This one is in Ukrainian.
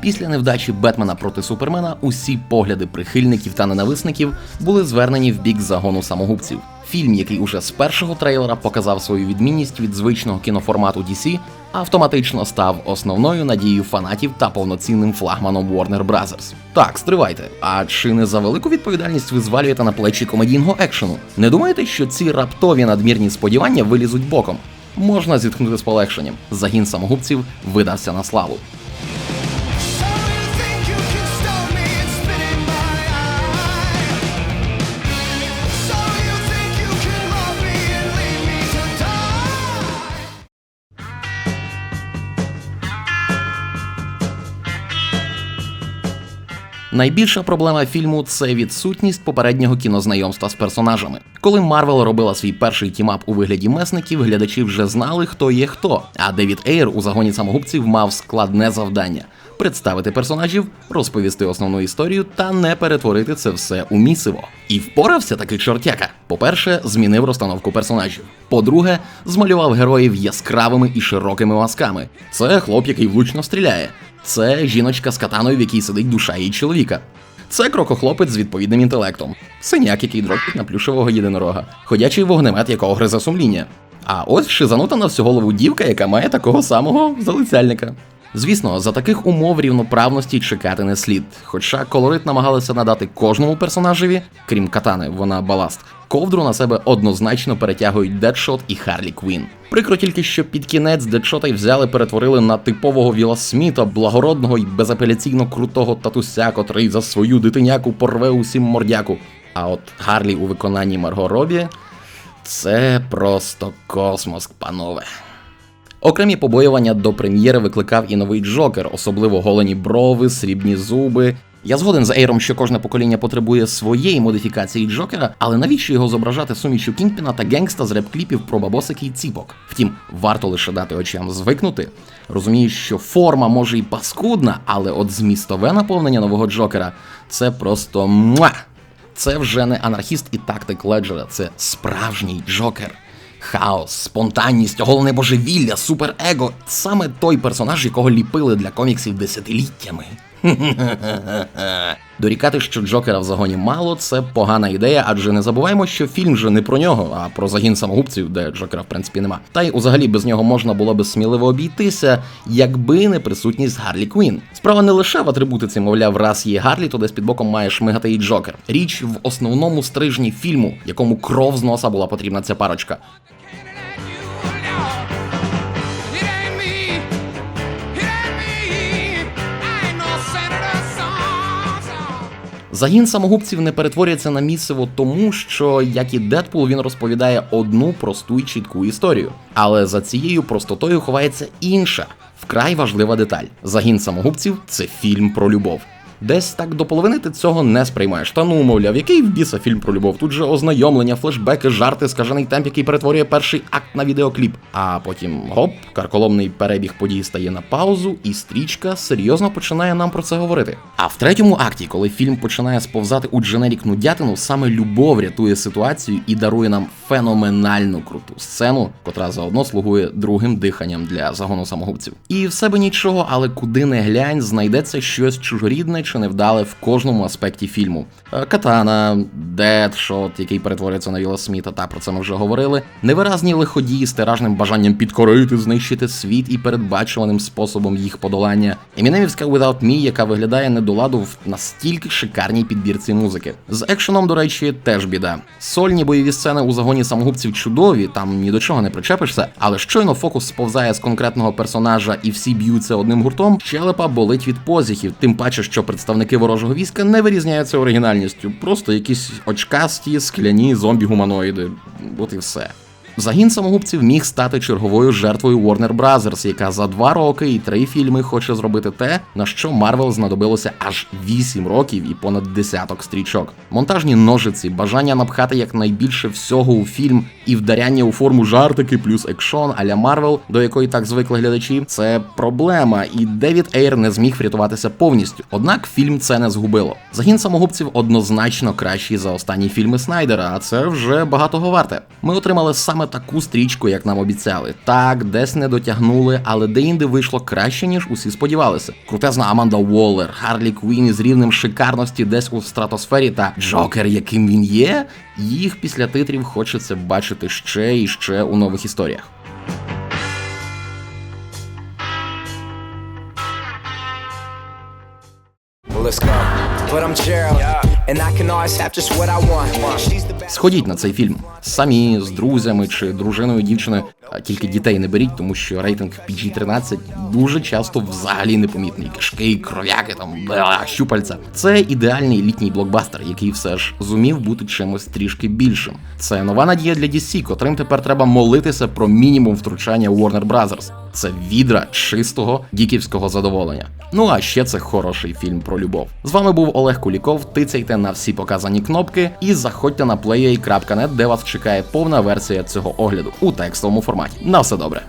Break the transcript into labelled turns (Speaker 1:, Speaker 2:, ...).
Speaker 1: Після невдачі Бетмена проти Супермена усі погляди прихильників та ненависників були звернені в бік загону самогубців. Фільм, який уже з першого трейлера показав свою відмінність від звичного кіноформату DC, автоматично став основною надією фанатів та повноцінним флагманом Warner Bros. Так, стривайте. А чи не за велику відповідальність ви звалюєте на плечі комедійного екшену? Не думаєте, що ці раптові надмірні сподівання вилізуть боком? Можна зітхнути з полегшенням. Загін самогубців видався на славу. Найбільша проблема фільму це відсутність попереднього кінознайомства з персонажами. Коли Марвел робила свій перший тімап у вигляді месників, глядачі вже знали, хто є хто. А Девід Ейр у загоні самогубців мав складне завдання представити персонажів, розповісти основну історію та не перетворити це все у місиво. І впорався таки чортяка. По-перше, змінив розстановку персонажів. По-друге, змалював героїв яскравими і широкими мазками. Це хлоп, який влучно стріляє. Це жіночка з катаною, в якій сидить душа її чоловіка. Це крокохлопець з відповідним інтелектом, синяк, який дротить на плюшевого єдинорога, ходячий вогнемет, якого гризе сумління. А ось шизанута на всю голову дівка, яка має такого самого залицяльника. Звісно, за таких умов рівноправності чекати не слід. Хоча колорит намагалися надати кожному персонажеві, крім катани, вона баласт. Ковдру на себе однозначно перетягують Дедшот і Харлі Квін. Прикро тільки, що під кінець Дедшота й взяли, перетворили на типового Віла Сміта, благородного і безапеляційно крутого татуся, котрий за свою дитиняку порве усім мордяку. А от Гарлі у виконанні Марго Робі це просто космос, панове. Окремі побоювання до прем'єри викликав і новий Джокер, особливо голені брови, срібні зуби. Я згоден з Ейром, що кожне покоління потребує своєї модифікації Джокера, але навіщо його зображати сумішю Кінгпіна та генгста з реп-кліпів про бабосики і ціпок? Втім, варто лише дати очам звикнути. Розумію, що форма може і паскудна, але от змістове наповнення нового Джокера це просто муа! Це вже не анархіст і тактик Леджера, це справжній Джокер. Хаос, спонтанність, головне божевілля, суперего саме той персонаж, якого ліпили для коміксів десятиліттями. Дорікати, що Джокера в загоні мало, це погана ідея, адже не забуваємо, що фільм же не про нього, а про загін самогубців, де Джокера в принципі нема. Та й взагалі без нього можна було би сміливо обійтися, якби не присутність Гарлі Квін. Справа не лише в атрибутиці, мовляв, раз є Гарлі, то десь під боком має шмигати і Джокер. Річ в основному стрижні фільму, якому кров з носа була потрібна ця парочка. Загін самогубців не перетворюється на місиво тому, що, як і Дедпул, він розповідає одну просту й чітку історію. Але за цією простотою ховається інша, вкрай важлива деталь. Загін самогубців це фільм про любов. Десь так до половини ти цього не сприймаєш. Та ну, мовляв, який в біса фільм про любов? Тут же ознайомлення, флешбеки, жарти, скажений темп, який перетворює перший акт на відеокліп. А потім гоп, карколомний перебіг подій стає на паузу, і стрічка серйозно починає нам про це говорити. А в третьому акті, коли фільм починає сповзати у дженерік нудятину, саме любов рятує ситуацію і дарує нам феноменальну круту сцену, котра заодно слугує другим диханням для загону самогубців. І в себе нічого, але куди не глянь, знайдеться щось чужорідне чи невдале в кожному аспекті фільму. Е, Катана, Дедшот, який перетворюється на Віла Сміта, та про це ми вже говорили. Невиразні лиходії з тиражним бажанням підкорити, знищити світ і передбачуваним способом їх подолання. Емінемівська Without Me, яка виглядає не до ладу в настільки шикарній підбірці музики. З екшеном, до речі, теж біда. Сольні бойові сцени у загоні самогубців чудові, там ні до чого не причепишся, але щойно фокус сповзає з конкретного персонажа і всі б'ються одним гуртом, щелепа болить від позіхів, тим паче, що представники ворожого війська не вирізняються оригінальністю, просто якісь очкасті, скляні зомбі-гуманоїди. От і все. Загін самогубців міг стати черговою жертвою Warner Bros., яка за два роки і три фільми хоче зробити те, на що Марвел знадобилося аж вісім років і понад десяток стрічок. Монтажні ножиці, бажання напхати якнайбільше всього у фільм і вдаряння у форму жартики плюс екшон аля Марвел, до якої так звикли глядачі, це проблема, і Девід Ейр не зміг врятуватися повністю. Однак фільм це не згубило. Загін самогубців однозначно кращий за останні фільми Снайдера, а це вже багатого варте. Ми отримали саме таку стрічку, як нам обіцяли. Так, десь не дотягнули, але деінде вийшло краще, ніж усі сподівалися. Крутезна Аманда Уоллер, Харлі Квін із рівнем шикарності десь у стратосфері та Джокер, яким він є. Їх після титрів хочеться бачити ще і ще у нових історіях.
Speaker 2: Let's go. But I'm Gerald, and
Speaker 1: Сходіть на цей фільм самі з друзями чи дружиною дівчини. А Тільки дітей не беріть, тому що рейтинг PG-13 дуже часто взагалі непомітний. Кишки, кров'яки, там бла, щупальця. Це ідеальний літній блокбастер, який все ж зумів бути чимось трішки більшим. Це нова надія для DC, котрим тепер треба молитися про мінімум втручання Warner Brothers. Це відра чистого гіківського задоволення. Ну а ще це хороший фільм про любов. З вами був Олег Куліков. Тицяйте на всі показані кнопки і заходьте на play.ua.net, де вас чекає повна версія цього огляду у текстовому форматі. На все добре.